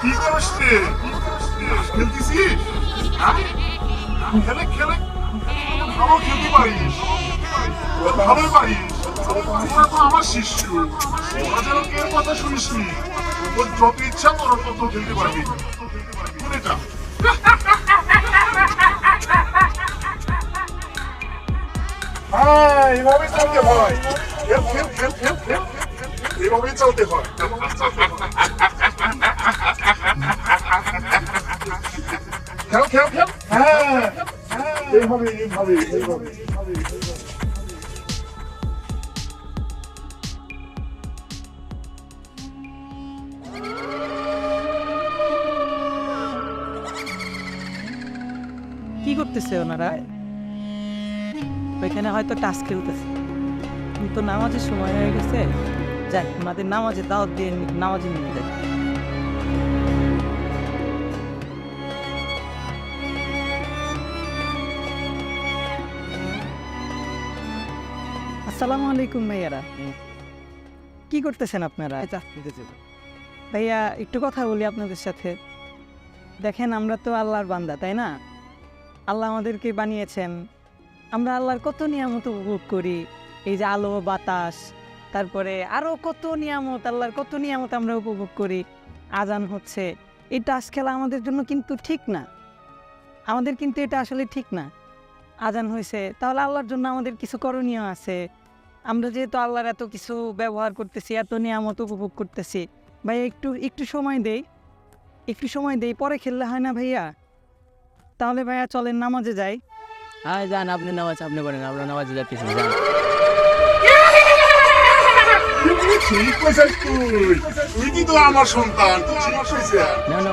কি করস রে খেলতেছিস খেলে খেলে ভালো খেলতে পারিস ভালো পারিস এভাবে শিষ্য এর কথা যত ইচ্ছা চলতে হয় এভাবে খেল খেল খেল খেল এভাবেই চলতে হয় হ্যাঁ এইভাবে এইভাবে এইভাবে কি করতেছে ওনারা? ওইখানে হয়তো টাস খেলতেছে। কিন্তু নামাজের সময় হয়ে গেছে। যাক ওনাদের নামাজে দাওয়াত দিয়ে নামাজে নিয়ে যায় আসসালামু আলাইকুম ভাইয়ারা। কি করতেছেন আপনারা? ভাইয়া একটু কথা বলি আপনাদের সাথে। দেখেন আমরা তো আল্লাহর বান্দা তাই না? আল্লাহ আমাদেরকে বানিয়েছেন। আমরা আল্লাহর কত নিয়ামত উপভোগ করি। এই যে আলো বাতাস তারপরে আরও কত নিয়ামত আল্লাহর কত নিয়ামত আমরা উপভোগ করি। আজান হচ্ছে। এই টাস খেলা আমাদের জন্য কিন্তু ঠিক না। আমাদের কিন্তু এটা আসলে ঠিক না। আজান হয়েছে। তাহলে আল্লাহর জন্য আমাদের কিছু করণীয় আছে। আমরা যেহেতু আল্লাহর এত কিছু ব্যবহার করতেছি এত নিয়ামত উপভোগ করতেছি ভাই একটু একটু সময় দেই একটু সময় দেই পরে খেললে হয় না ভাইয়া? তাহলে ভাইয়া চলেন নামাজে যাই। হ্যাঁ যান আপনি নামাজ আপনি করেন আমরা নামাজে যাচ্ছি যান। আমার সন্তান না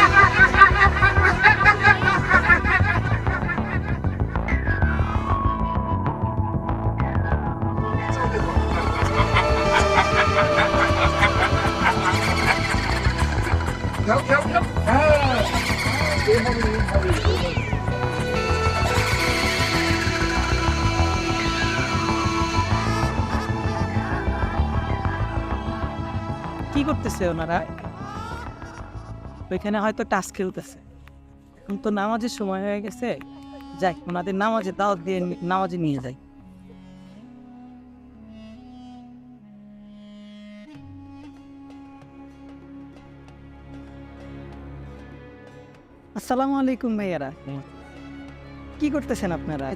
এইভাবে। কি করতেছে ওনারা? ওইখানে হয়তো টাস খেলতেছে। তো নামাজের সময় হয়ে গেছে। যাই ওনাদের নামাজে দাওয়াত দিয়ে নামাজে নিয়ে যাই। আসসালামু আলাইকুম ভাইয়ারা। কি করতেছেন আপনারা?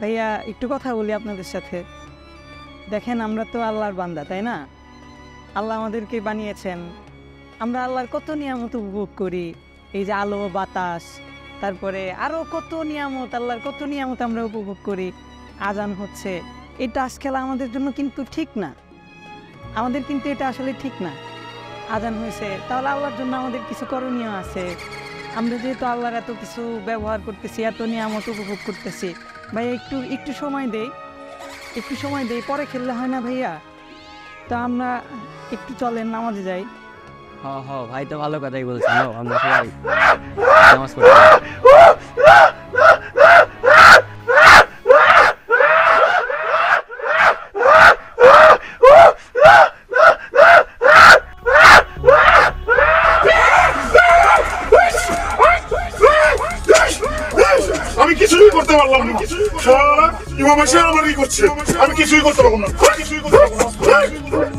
ভাইয়া একটু কথা বলি আপনাদের সাথে। দেখেন আমরা তো আল্লাহর বান্দা তাই না? আল্লাহ আমাদেরকে বানিয়েছেন। আমরা আল্লাহর কত নিয়ামত উপভোগ করি। এই যে আলো বাতাস তারপরে আরও কত নিয়ামত আল্লাহর কত নিয়ামত আমরা উপভোগ করি। আজান হচ্ছে। এই টাস খেলা আমাদের জন্য কিন্তু ঠিক না। আমাদের কিন্তু এটা আসলে ঠিক না। আজান হয়েছে তাহলে আল্লাহর জন্য আমাদের কিছু করণীয় আছে। আমরা যেহেতু আল্লাহর এত কিছু ব্যবহার করতেছি এত নিয়ামত উপভোগ করতেছি ভাই একটু একটু সময় দেই একটু সময় দেই পরে খেললে হয় না ভাইয়া? তা আমরা একটু চলেন নামাজে যাই। হ হ ভাই তো ভালো কথাই বলছেন ও, আমরা সবাই নামাজ পড়ছি আমি কিছুই করতে পারলাম না। আমার কি করছে। আমি কিছুই করতে পারব না। কিছুই করতে পারব না।